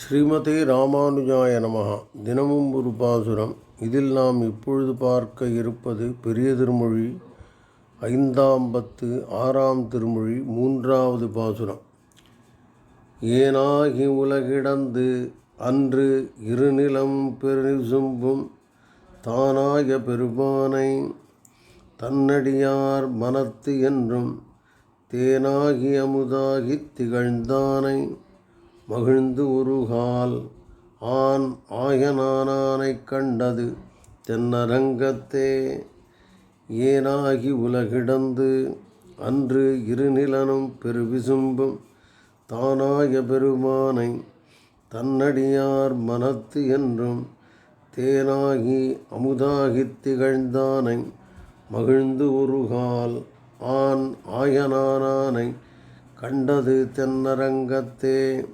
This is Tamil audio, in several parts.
ஸ்ரீமதே ராமானுஜாய நமகா தினமும் ஒரு பாசுரம். இதில் நாம் இப்பொழுது பார்க்க இருப்பது பெரிய திருமொழி ஐந்தாம் பத்து ஆறாம் திருமொழி மூன்றாவது பாசுரம். ஏனாகி உலகிடந்து அன்று இருநிலம் பெருசும்பும் தானாய பெருமானை தன்னடியார் மனத்து என்றும் தேனாகி அமுதாகித் திகழ்ந்தானை மகிழ்ந்து உருகால். ஆண் ஆயனானானைக் கண்டது தென்னரங்கத்தே. ஏனாகி உலகிடந்து அன்று இருநிலனும் பெருவிசும்பும் தானாய பெருமானை தன்னடியார் மனத்து என்றும் தேனாகி அமுதாகி திகழ்ந்தானை மகிழ்ந்து உருகால். ஆண் ஆயனானானை கண்டது தென்னரங்கத்தே.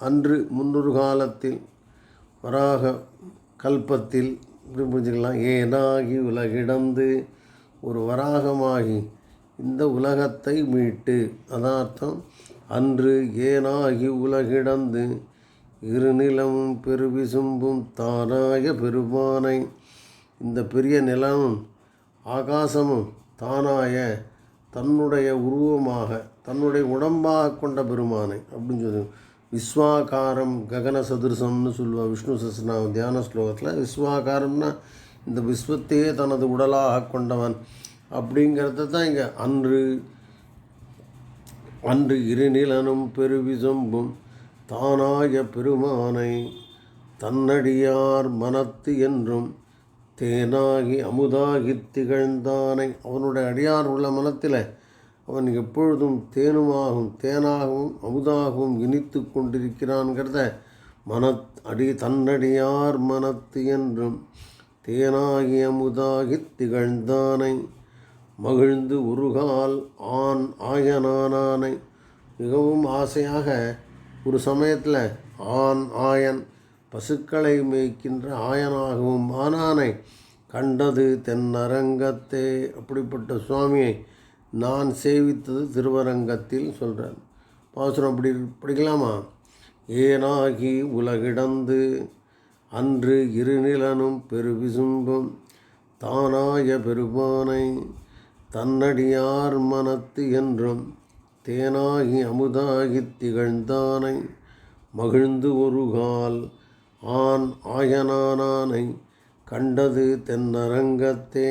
அன்று முன்னொரு காலத்தில் வராக கல்பத்தில் இப்படி புரிஞ்சுக்கலாம்? ஏனாகி உலகிடந்து ஒரு வராகமாகி இந்த உலகத்தை மீட்டு. அதார்த்தம் அன்று ஏனாகி உலகிடந்து இருநிலமும் பெருவிசும்பும் தானாய பெருமானை இந்த பெரிய நிலமும் ஆகாசமும் தானாய தன்னுடைய உருவமாக தன்னுடைய உடம்பாக கொண்ட பெருமானை அப்படின்னு சொல்லி விஸ்வாகாரம் ககன சதுரசம்னு சொல்லுவாள் விஷ்ணு சஸ்னா தியான ஸ்லோகத்தில். விஸ்வாகாரம்னா இந்த விஸ்வத்தையே தனது உடலாக கொண்டவன் அப்படிங்கிறத தான் இங்கே அன்று அன்று இருநிலனும் பெருவிசம்பும் தானாய பெருமானை தன்னடியார் மனத்து என்றும் தேனாகி அமுதாகி திகழ்ந்தானை. அவனுடைய அடியார் உள்ள மனத்தில் அவன் எப்பொழுதும் தேனுமாகவும் தேனாகவும் அமுதாகவும் இனித்து கொண்டிருக்கிறான்கிறத மனத் அடி தன்னடியார் மனத்து என்றும் தேனாகி அமுதாகித் திகழ்ந்தானை மகிழ்ந்து உருகால் ஆண் ஆயனானானை. மிகவும் ஆசையாக ஒரு சமயத்தில் ஆண் ஆயன் பசுக்களை மேய்க்கின்ற ஆயனாகவும் ஆனானை கண்டது தென்னரங்கத்தே. அப்படிப்பட்ட சுவாமியை நான் சேவித்தது திருவரங்கத்தில் சொல்கிறேன் பாசுரம் அப்படி படிக்கலாமா? ஏனாகி உலகிடந்து அன்று இருநிலனும் பெருவிசும்பும் தானாய பெருமானை தன்னடியார் மனத்து என்றும் தேனாகி அமுதாகி திகழ்ந்தானை மகிழ்ந்து ஒருகால் ஆண் ஆயனானானை கண்டது தென்னரங்கத்தே.